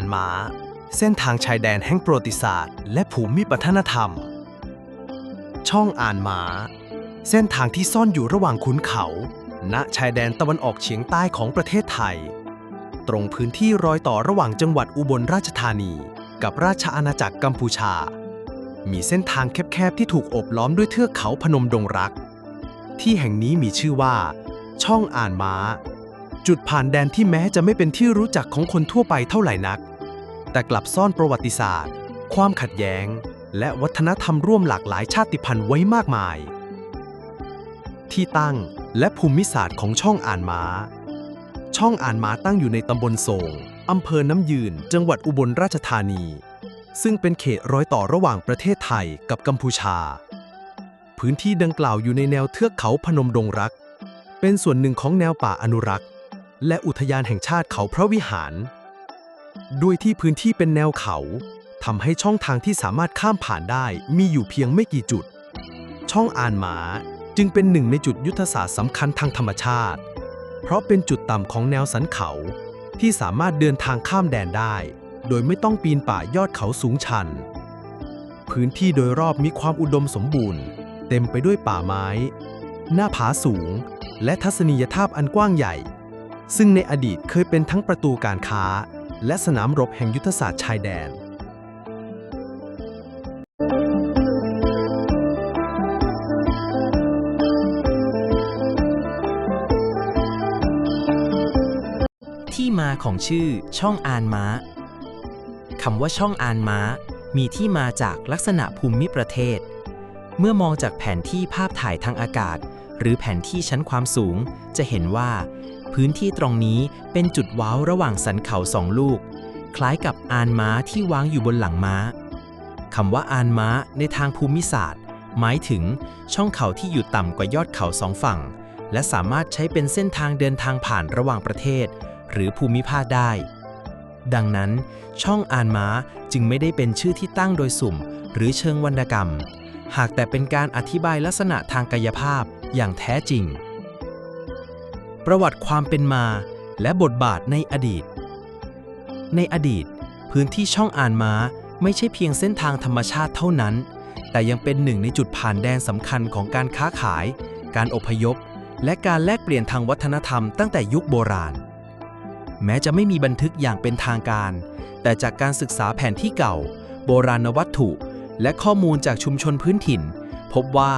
านม้า เส้นทางชายแดนแห่งประวัติศาสตร์ และภูมิปัฒนธรรม ช่องอ่านม้า เส้นทางที่ซ่อนอยู่ระหว่างขุนเขา ณชายแดนตะวันออกเฉียงใต้ของประเทศไทย ตรงพื้นที่รอยต่อระหว่างจังหวัดอุบลราชธานี กับราชอาณาจักรกัมพูชา มีเส้นทางแคบๆที่ถูกโอบล้อมด้วยเทือกเขาพนมดงรัก ที่แห่งนี้มีชื่อว่า ช่องอ่านม้าจุดผ่านแดนที่แม้จะไม่เป็นที่รู้จักของคนทั่วไปเท่าไหร่นัก แต่กลับซ่อนประวัติศาสตร์ ความขัดแย้ง และวัฒนธรรมร่วมหลากหลายชาติพันธุ์ไว้มากมาย ที่ตั้งและภูมิศาสตร์ของช่องอ่านม้า ช่องอ่านม้าตั้งอยู่ในตำบลโศงอำเภอน้ำยืน จังหวัดอุบลราชธานี ซึ่งเป็นเขตรอยต่อระหว่างประเทศไทยกับกัมพูชา พื้นที่ดังกล่าวอยู่ในแนวเทือกเขาพนมดงรัก เป็นส่วนหนึ่งของแนวป่าอนุรักษ์ และอุทยานแห่งชาติเขาพระวิหาร ด้วยที่พื้นที่เป็นแนวเขาทำให้ช่องทางที่สามารถข้ามผ่านได้มีอยู่เพียงไม่กี่จุด ช่องอานหมาจึงเป็นหนึ่งในจุดยุทธศาสตร์สำคัญทางธรรมชาติ เพราะเป็นจุดต่ำของแนวสันเขา ที่สามารถเดินทางข้ามแดนได้ โดยไม่ต้องปีนป่ายอดเขาสูงชัน พื้นที่โดยรอบมีความอุดมสมบูรณ์ เต็มไปด้วยป่าไม้ หน้าผาสูง และทัศนียภาพอันกว้างใหญ่ ซึ่งในอดีตเคยเป็นทั้งประตูการค้า และสนามรบแห่งยุทธศาสตร์ชายแดน ที่มาของชื่อช่องอานม้าคำว่าช่องอานม้า มีที่มาจากลักษณะภูมิประเทศ เมื่อมองจากแผนที่ภาพถ่ายทางอากาศ หรือแผนที่ชั้นความสูงจะเห็นว่า พื้นที่ตรงนี้เป็นจุดว้าวระหว่างสันเขาสองลูก คล้ายกับอานม้าที่วางอยู่บนหลังม้าคำว่าอานม้าในทางภูมิศาสตร์ หมายถึงช่องเขาที่อยู่ต่ำกว่ายอดเขาสองฝั่ง และสามารถใช้เป็นเส้นทางเดินทางผ่านระหว่างประเทศ หรือภูมิภาคได้ ดังนั้น ช่องอานม้าจึงไม่ได้เป็นชื่อที่ตั้งโดยสุ่ม หรือเชิงวรรณกรรม หากแต่เป็นการอธิบายลักษณะทางกายภาพอย่างแท้จริง ประวัติความเป็นมา และบทบาทในอดีต ในอดีต พื้นที่ช่องอ่านม้าไม่ใช่เพียงเส้นทางธรรมชาติเท่านั้น แต่ยังเป็นหนึ่งในจุดผ่านแดนสำคัญของการค้าขาย การอพยพ และการแลกเปลี่ยนทางวัฒนธรรมตั้งแต่ยุคโบราณ แม้จะไม่มีบันทึกอย่างเป็นทางการ แต่จากการศึกษาแผนที่เก่า โบราณวัตถุ และข้อมูลจากชุมชนพื้นถิ่น พบว่า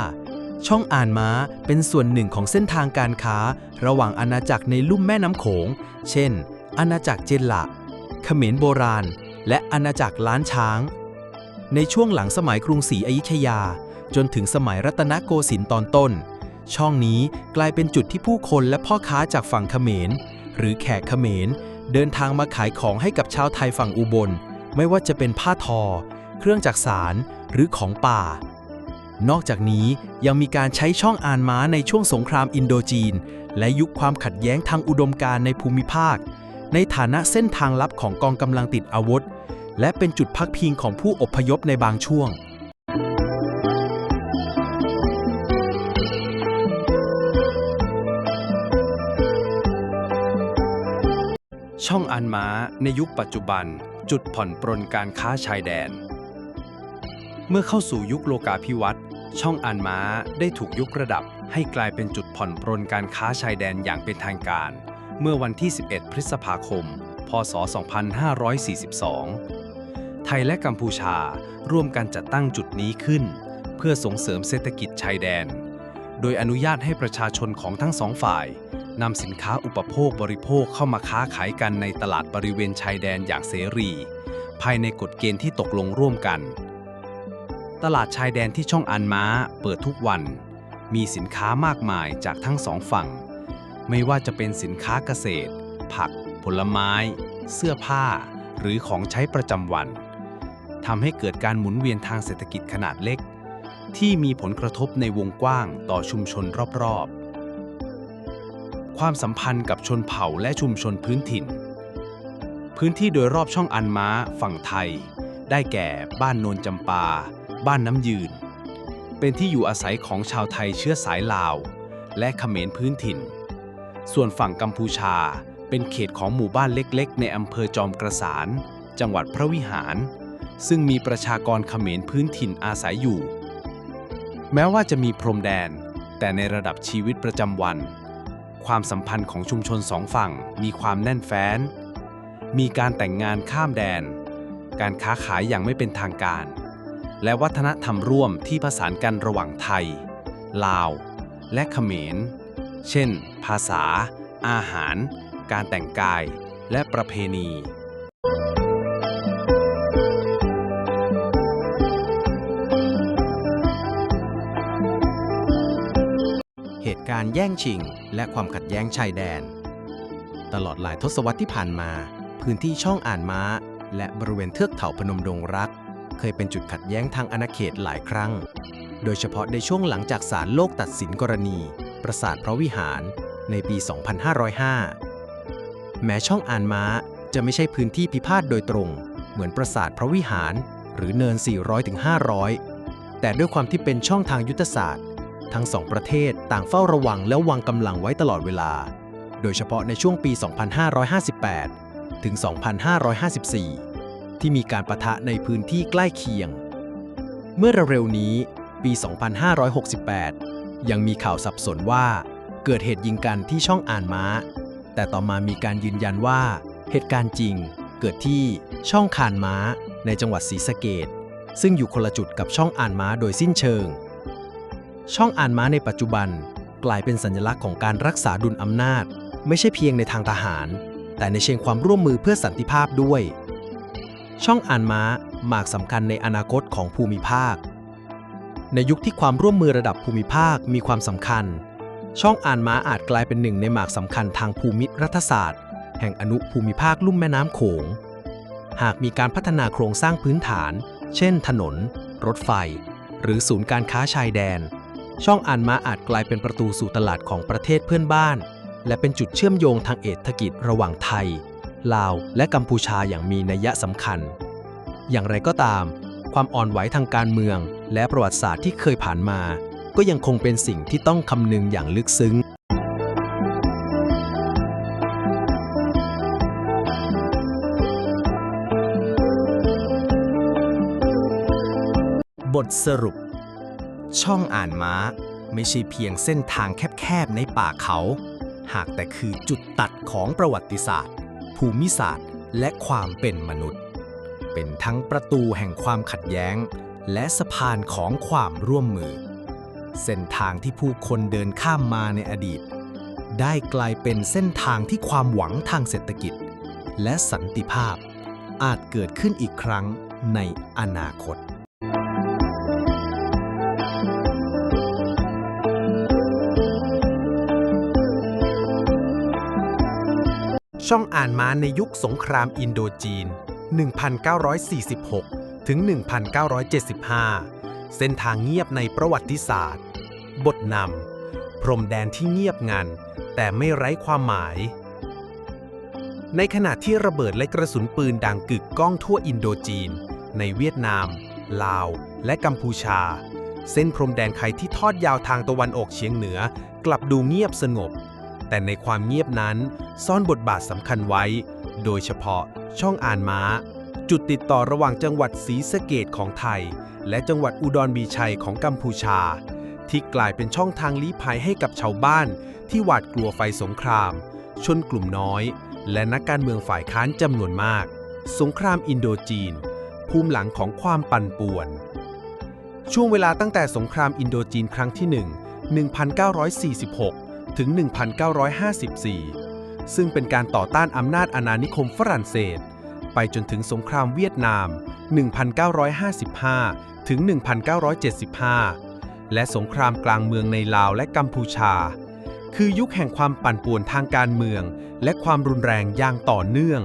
ช่องอ่านม้าเป็นส่วนหนึ่งของเส้นทางการค้า ระหว่างอาณาจักรในลุ่มแม่น้ำโขง เช่น อาณาจักรเจนละเขมรโบราณ และอาณาจักรล้านช้าง ในช่วงหลังสมัยกรุงศรีอยุธยา จนถึงสมัยรัตนโกสินทร์ตอนต้น ช่องนี้กลายเป็นจุดที่ผู้คนและพ่อค้าจากฝั่งเขมร หรือแขกเขมร เดินทางมาขายของให้กับชาวไทยฝั่งอุบล ไม่ว่าจะเป็นผ้าทอ เครื่องจักสารหรือของป่า นอกจากนี้ยังมีการใช้ช่องอ่านม้าในช่วงสงครามอินโดจีน และยุคความขัดแย้งทางอุดมการณ์ในภูมิภาค ในฐานะเส้นทางลับของกองกำลังติดอาวุธ และเป็นจุดพักพิงของผู้อพยพในบางช่วงช่องอันม้าในยุคปัจจุบัน จุดผ่อนปรนการค้าชายแดน เมื่อเข้าสู่ยุคโลกาภิวัตน์ ช่องอันม้าได้ถูกยกระดับให้กลายเป็นจุดผ่อนปรนการค้าชายแดนอย่างเป็นทางการ เมื่อวันที่ 11 พฤษภาคม พศ 2542 ไทยและกัมพูชาร่วมกันจัดตั้งจุดนี้ขึ้น เพื่อส่งเสริมเศรษฐกิจชายแดน โดยอนุญาตให้ประชาชนของทั้งสองฝ่ายนำสินค้าอุปโภคบริโภคเข้ามาค้าขายกันในตลาดบริเวณชายแดนอย่างเสรี ภายในกฎเกณฑ์ที่ตกลงร่วมกัน ตลาดชายแดนที่ช่องอันม้าเปิดทุกวัน มีสินค้ามากมายจากทั้งสองฝั่ง ไม่ว่าจะเป็นสินค้าเกษตร ผัก ผลไม้ เสื้อผ้า หรือของใช้ประจำวันทำให้เกิดการหมุนเวียนทางเศรษฐกิจขนาดเล็ก ที่มีผลกระทบในวงกว้างต่อชุมชนรอบๆ ความสัมพันธ์กับชนเผ่าและชุมชนพื้นถิ่น พื้นที่โดยรอบช่องอันม้าฝั่งไทย ได้แก่บ้านโนนจำปา บ้านน้ำยืน เป็นที่อยู่อาศัยของชาวไทยเชื้อสายลาว และเขมรพื้นถิ่น ส่วนฝั่งกัมพูชาเป็นเขตของหมู่บ้านเล็กๆ ในอำเภอจอมกระสาน จังหวัดพระวิหาร ซึ่งมีประชากรเขมรพื้นถิ่นอาศัยอยู่ แม้ว่าจะมีพรมแดน แต่ในระดับชีวิตประจำวัน ความสัมพันธ์ของชุมชนสองฝั่งมีความแน่นแฟ้น มีการแต่งงานข้ามแดน การค้าขายอย่างไม่เป็นทางการ และวัฒนธรรมร่วมที่ผสานกันระหว่างไทย ลาว และเขมร เช่น ภาษา อาหาร การแต่งกาย และประเพณี เหตุการณ์แย่งชิง และความขัดแย้งชายแดน ตลอดหลายทศวรรษที่ผ่านมา พื้นที่ช่องอ่านม้า และบริเวณเทือกเขาพนมดงรัก เคยเป็นจุดขัดแย้งทางอาณาเขตหลายครั้ง โดยเฉพาะในช่วงหลังจากศาลโลกตัดสินกรณี ประสาทพระวิหารในปี 2505 แม้ช่องอ่านม้าจะไม่ใช่พื้นที่พิพาทโดยตรง เหมือนประสาทพระวิหารหรือเนิน 400-500 แต่ด้วยความที่เป็นช่องทางยุทธศาสตร์ ทั้งสองประเทศต่างเฝ้าระวังและวางกำลังไว้ตลอดเวลา โดยเฉพาะในช่วงปี 2558 ถึง 2554 ที่มีการประทะในพื้นที่ใกล้เคียง เมื่อเร็วๆนี้ปี 2568 ยังมีข่าวสับสนว่า เกิดเหตุยิงกันที่ช่องอ่านม้า แต่ต่อมามีการยืนยันว่า เหตุการณ์จริงเกิดที่ช่องคานม้าในจังหวัดศรีสะเกดซึ่งอยู่คนละจุดกับช่องอ่านม้าโดยสิ้นเชิง ช่องอ่านม้าในปัจจุบันกลายเป็นสัญลักษณ์ของการรักษาดุลอำนาจ ไม่ใช่เพียงในทางทหาร แต่ในเชิงความร่วมมือเพื่อสันติภาพด้วย ช่องอ่านม้าหมากสำคัญในอนาคตของภูมิภาค ในยุคที่ความร่วมมือระดับภูมิภาคมีความสำคัญ ช่องอ่านม้าอาจกลายเป็นหนึ่งในหมากสำคัญทางภูมิรัฐศาสตร์ แห่งอนุภูมิภาคลุ่มแม่น้ำโขง หากมีการพัฒนาโครงสร้างพื้นฐาน เช่น ถนน รถไฟ หรือศูนย์การค้าชายแดน ช่องอ่านม้าอาจกลายเป็นประตูสู่ตลาดของประเทศเพื่อนบ้าน และเป็นจุดเชื่อมโยงทางเศรษฐกิจระหว่างไทย ลาว และกัมพูชาอย่างมีนัยสำคัญ อย่างไรก็ตาม ความอ่อนไหวทางการเมือง และประวัติศาสตร์ที่เคยผ่านมา ก็ยังคงเป็นสิ่งที่ต้องคำนึงอย่างลึกซึ้งบทสรุป ช่องอ่านม้าไม่ใช่เพียงเส้นทางแคบๆในป่าเขา หากแต่คือจุดตัดของประวัติศาสตร์ ภูมิศาสตร์ และความเป็นมนุษย์ เป็นทั้งประตูแห่งความขัดแย้ง และสะพานของความร่วมมือ เส้นทางที่ผู้คนเดินข้ามมาในอดีต ได้กลายเป็นเส้นทางที่ความหวังทางเศรษฐกิจ และสันติภาพ อาจเกิดขึ้นอีกครั้งในอนาคต ช่องอ่านม้าในยุคสงครามอินโดจีน 1946 ถึง 1975 เส้นทางเงียบในประวัติศาสตร์ บทนำ พรมแดนที่เงียบงัน แต่ไม่ไร้ความหมาย ในขณะที่ระเบิดและกระสุนปืนดังกึกก้องทั่วอินโดจีน ในเวียดนาม ลาว และกัมพูชา เส้นพรมแดนไขที่ทอดยาวทางตะวันออกเฉียงเหนือ กลับดูเงียบสงบ แต่ในความเงียบนั้น ซ่อนบทบาทสำคัญไว้ โดยเฉพาะช่องอ่านม้า จุดติดต่อระหว่างจังหวัดศรีสะเกดของไทย และจังหวัดอุดรบีชัยของกัมพูชา ที่กลายเป็นช่องทางลี้ภัยให้กับชาวบ้าน ที่หวาดกลัวไฟสงคราม ชนกลุ่มน้อย และนักการเมืองฝ่ายค้านจำนวนมาก สงครามอินโดจีน ภูมิหลังของความปั่นป่วน ช่วงเวลาตั้งแต่สงครามอินโดจีนครั้งที่ 1 1946 ถึง 1954 ซึ่งเป็นการต่อต้านอำนาจอาณานิคมฝรั่งเศส ไปจนถึงสงครามเวียดนาม 1955 ถึง 1975 และสงครามกลางเมืองในลาวและกัมพูชา คือยุคแห่งความปั่นป่วนทางการเมือง และความรุนแรงอย่างต่อเนื่อง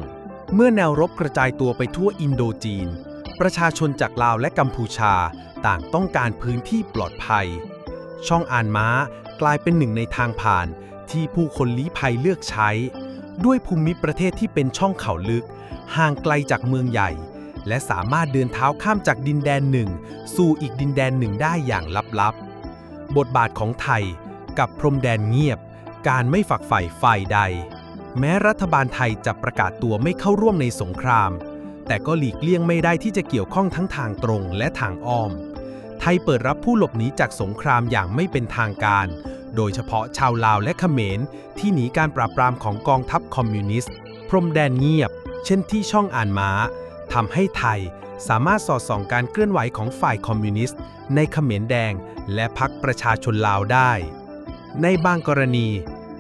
เมื่อแนวรบกระจายตัวไปทั่วอินโดจีน ประชาชนจากลาวและกัมพูชาต่างต้องการพื้นที่ปลอดภัย ช่องอ่านม้า กลายเป็นหนึ่งในทางผ่านที่ผู้คนลี้ภัยเลือกใช้ ด้วยภูมิประเทศที่เป็นช่องเขาลึก ห่างไกลจากเมืองใหญ่ และสามารถเดินเท้าข้ามจากดินแดนหนึ่ง สู่อีกดินแดนหนึ่งได้อย่างลับๆ บทบาทของไทยกับพรมแดนเงียบ การไม่ฝักใฝ่ฝ่ายใด แม้รัฐบาลไทยจะประกาศตัวไม่เข้าร่วมในสงคราม แต่ก็หลีกเลี่ยงไม่ได้ที่จะเกี่ยวข้องทั้งทางตรงและทางอ้อม ไทยเปิดรับผู้หลบหนีจากสงครามอย่างไม่เป็นทางการ โดยเฉพาะชาวลาวและเขมร ที่หนีการปราบปรามของกองทัพคอมมิวนิสต์ พรมแดนเงียบ เช่นที่ช่องอ่านม้าทำให้ไทยสามารถสอดส่องการเคลื่อนไหวของฝ่ายคอมมิวนิสต์ ในเขมรแดง และพรรคประชาชนลาวได้ ในบางกรณี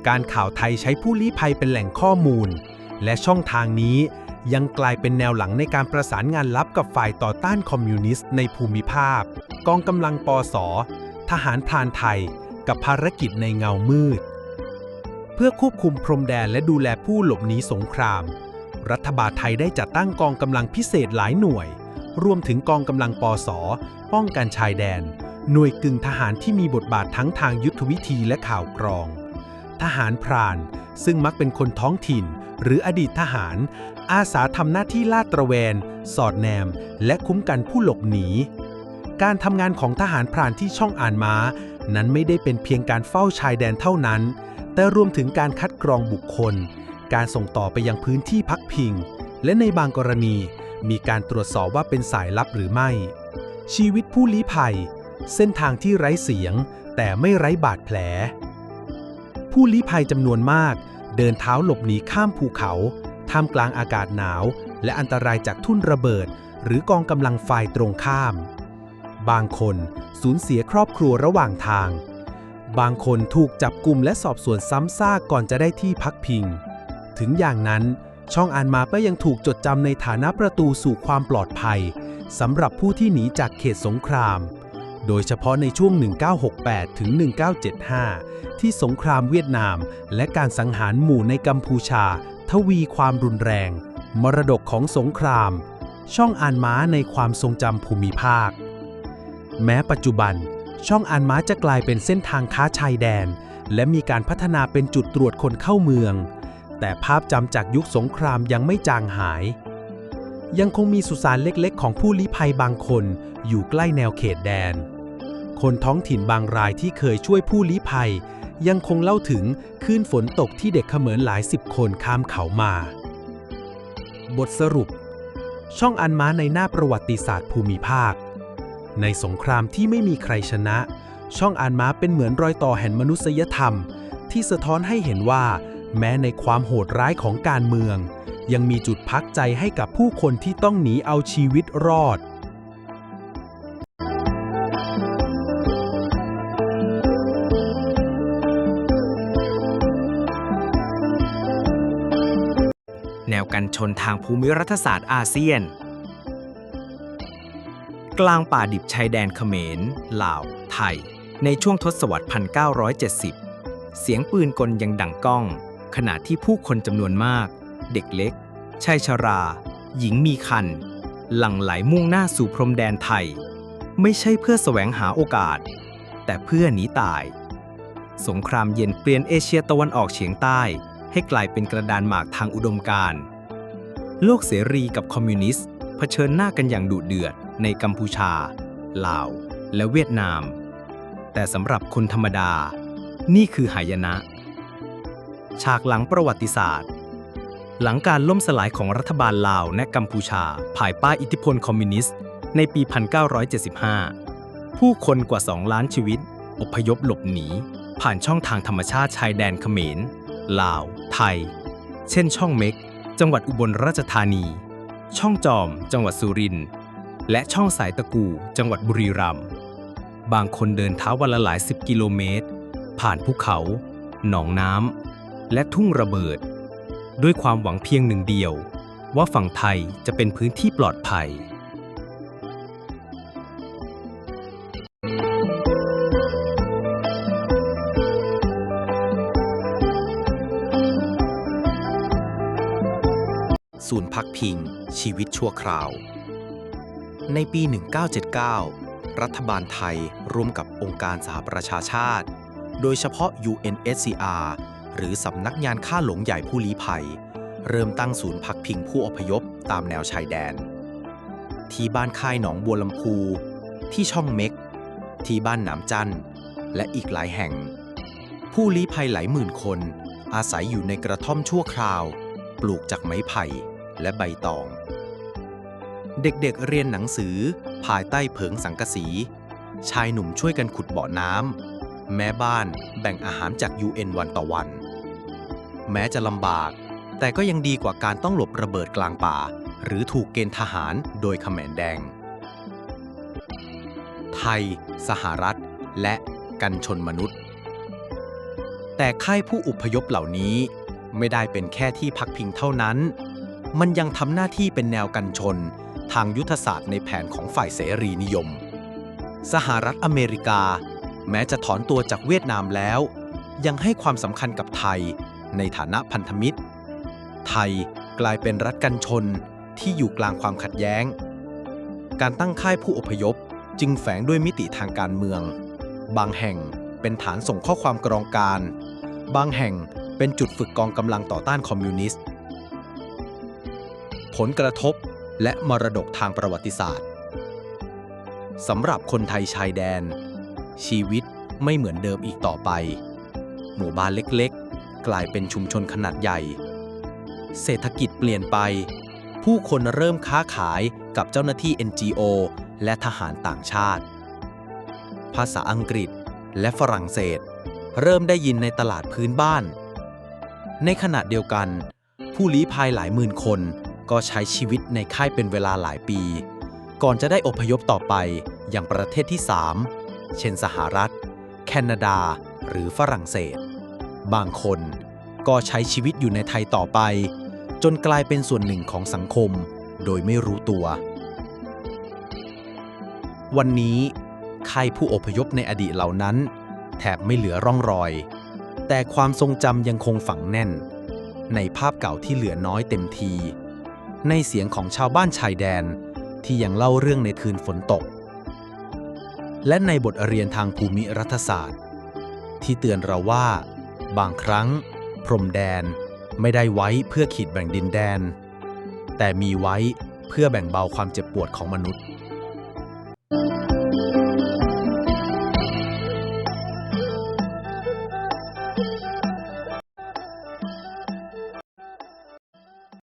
การข่าวไทยใช้ผู้ลี้ภัยเป็นแหล่งข้อมูล และช่องทางนี้ ยังกลายเป็นแนวหลังในการประสานงานลับกับฝ่ายต่อต้านคอมมิวนิสต์ในภูมิภาค กองกำลังปอสอทหารพรานไทย กับภารกิจในเงามืด เพื่อควบคุมพรมแดนและดูแลผู้หลบหนีสงคราม รัฐบาลไทยได้จัดตั้งกองกำลังพิเศษหลายหน่วย รวมถึงกองกำลังปอสอป้องกันชายแดน หน่วยกึ่งทหารที่มีบทบาททั้งทางยุทธวิธีและข่าวกรอง ทหารพรานซึ่งมักเป็นคนท้องถิ่น หรืออดีตทหาร อาสาทำหน้าที่ลาดตระเวน สอดแนม และคุ้มกันผู้หลบหนี การทำงานของทหารพรานที่ช่องอ่านม้า นั้นไม่ได้เป็นเพียงการเฝ้าชายแดนเท่านั้น แต่รวมถึงการคัดกรองบุคคล การส่งต่อไปยังพื้นที่พักพิง และในบางกรณี มีการตรวจสอบว่าเป็นสายลับหรือไม่ ชีวิตผู้ลี้ภัย เส้นทางที่ไร้เสียง แต่ไม่ไร้บาดแผล ผู้ลี้ภัยจำนวนมาก เดินเท้าหลบหนีข้ามภูเขา ท่ามกลางอากาศหนาว และอันตรายจากทุ่นระเบิด หรือกองกำลังไฟตรงข้าม บางคนสูญเสียครอบครัวระหว่างทาง บางคนถูกจับกลุ่มและสอบสวนซ้ำซากก่อนจะได้ที่พักพิง ถึงอย่างนั้นช่องอ่านมาก็ยังถูกจดจำในฐานะประตูสู่ความปลอดภัยสำหรับผู้ที่หนีจากเขตสงคราม โดยเฉพาะในช่วง 1968 ถึง 1975 ที่สงครามเวียดนาม และการสังหารหมู่ในกัมพูชา ทวีความรุนแรง มรดกของสงคราม ช่องอ่านม้าในความทรงจำภูมิภาค แม้ปัจจุบัน ช่องอ่านม้าจะกลายเป็นเส้นทางค้าชายแดน และมีการพัฒนาเป็นจุดตรวจคนเข้าเมือง แต่ภาพจำจากยุคสงครามยังไม่จางหายยังคงมีสุสานเล็กๆ ของผู้ลี้ภัยบางคนอยู่ใกล้แนวเขตแดน คนท้องถิ่นบางรายที่เคยช่วยผู้ลี้ภัย ยังคงเล่าถึงคลื่นฝนตกที่เด็กเขมรหลายสิบคนข้ามเขามา บทสรุป ช่องอันม้าในหน้าประวัติศาสตร์ภูมิภาค ในสงครามที่ไม่มีใครชนะ ช่องอานม้าเป็นเหมือนรอยต่อแห่งมนุษยธรรม ที่สะท้อนให้เห็นว่า แม้ในความโหดร้ายของการเมือง ยังมีจุดพักใจให้กับผู้คนที่ต้องหนีเอาชีวิตรอด ชนทางภูมิรัฐศาสตร์อาเซียน กลางป่าดิบชายแดนเขมรลาว ไทย ในช่วงทศวรรษ 1970 เสียงปืนกลยังดังก้อง ขณะที่ผู้คนจำนวนมาก เด็กเล็กชายชรา หญิงมีคัน หลั่งไหลมุ่งหน้าสู่พรมแดนไทย ไม่ใช่เพื่อแสวงหาโอกาส แต่เพื่อหนีตาย สงครามเย็นเปลี่ยนเอเชียตะวันออกเฉียงใต้ให้กลายเป็นกระดานหมากทางอุดมการณ์ โลกเสรีกับคอมมิวนิสต์เผชิญหน้ากันอย่างดุเดือดในกัมพูชา ลาว และเวียดนาม แต่สำหรับคนธรรมดา นี่คือหายนะ ฉากหลังประวัติศาสตร์ หลังการล่มสลายของรัฐบาลลาวและกัมพูชาภายใต้อิทธิพลคอมมิวนิสต์ในปี 1975 ผู้คนกว่า 2 ล้านชีวิต อพยพหลบหนี ผ่านช่องทางธรรมชาติชายแดนเขมร ลาว ไทย เช่นช่องเม็ก จังหวัดอุบลราชธานี ช่องจอม จังหวัดสุรินทร์ และช่องสายตะกู จังหวัดบุรีรัมย์ บางคนเดินเท้าวันละหลายสิบกิโลเมตร ผ่านภูเขา หนองน้ำ และทุ่งระเบิด ด้วยความหวังเพียงหนึ่งเดียว ว่าฝั่งไทยจะเป็นพื้นที่ปลอดภัย ศูนย์พักพิง ชีวิตชั่วคราว ในปี 1979 รัฐบาลไทยร่วมกับองค์การสหประชาชาติ โดยเฉพาะ UNSCR หรือสำนักงานข้าหลวงใหญ่ผู้ลี้ภัย เริ่มตั้งศูนย์พักพิงผู้อพยพตามแนวชายแดน ที่บ้านค่ายหนองบัวลำพู ที่ช่องเม็ก ที่บ้านหนามจันและอีกหลายแห่ง ผู้ลี้ภัยหลายหมื่นคนอาศัยอยู่ในกระท่อมชั่วคราว ปลูกจากไม้ไผ่ และใบตอง เด็กๆเรียนหนังสือภายใต้เผิงสังกะสี ชายหนุ่มช่วยกันขุดบ่อน้ำแม่บ้านแบ่งอาหารจาก UN วันต่อวัน แม้จะลำบาก แต่ก็ยังดีกว่าการต้องหลบระเบิดกลางป่า หรือถูกเกณฑ์ทหารโดยขมรแดง ไทย สหรัฐ และกันชนมนุษย์ แต่ค่ายผู้อุพยพเหล่านี้ไม่ได้เป็นแค่ที่พักพิงเท่านั้น มันยังทำหน้าที่เป็นแนวกันชน ทางยุทธศาสตร์ในแผนของฝ่ายเสรีนิยม สหรัฐอเมริกา แม้จะถอนตัวจากเวียดนามแล้ว ยังให้ความสำคัญกับไทยในฐานะพันธมิตร ไทยกลายเป็นรัฐกันชนที่อยู่กลางความขัดแย้ง การตั้งค่ายผู้อพยพจึงแฝงด้วยมิติทางการเมือง บางแห่งเป็นฐานส่งข้อความกรองการ บางแห่งเป็นจุดฝึกกองกำลังต่อต้านคอมมิวนิสต์ ผลกระทบและมรดกทางประวัติศาสตร์สำหรับคนไทยชายแดน ชีวิตไม่เหมือนเดิมอีกต่อไป หมู่บ้านเล็กๆ กลายเป็นชุมชนขนาดใหญ่ เศรษฐกิจเปลี่ยนไป ผู้คนเริ่มค้าขายกับเจ้าหน้าที่ NGO และทหารต่างชาติ ภาษาอังกฤษและฝรั่งเศส เริ่มได้ยินในตลาดพื้นบ้าน ในขณะเดียวกัน ผู้ลี้ภัยหลายหมื่นคน ก็ใช้ชีวิตในค่ายเป็นเวลาหลายปี ก่อนจะได้อพยพต่อไปอย่างประเทศที่ 3 เช่นสหรัฐ แคนาดา หรือฝรั่งเศส บางคนก็ใช้ชีวิตอยู่ในไทยต่อไป จนกลายเป็นส่วนหนึ่งของสังคม โดยไม่รู้ตัว วันนี้ค่ายผู้อพยพในอดีตเหล่านั้น แทบไม่เหลือร่องรอย แต่ความทรงจำยังคงฝังแน่น ในภาพเก่าที่เหลือน้อยเต็มที ในเสียงของชาวบ้านชายแดน ที่ยังเล่าเรื่องในคืนฝนตก และในบทเรียนทางภูมิรัฐศาสตร์ ที่เตือนเราว่า บางครั้ง พรมแดนไม่ได้ไว้เพื่อขีดแบ่งดินแดน แต่มีไว้เพื่อแบ่งเบาความเจ็บปวดของมนุษย์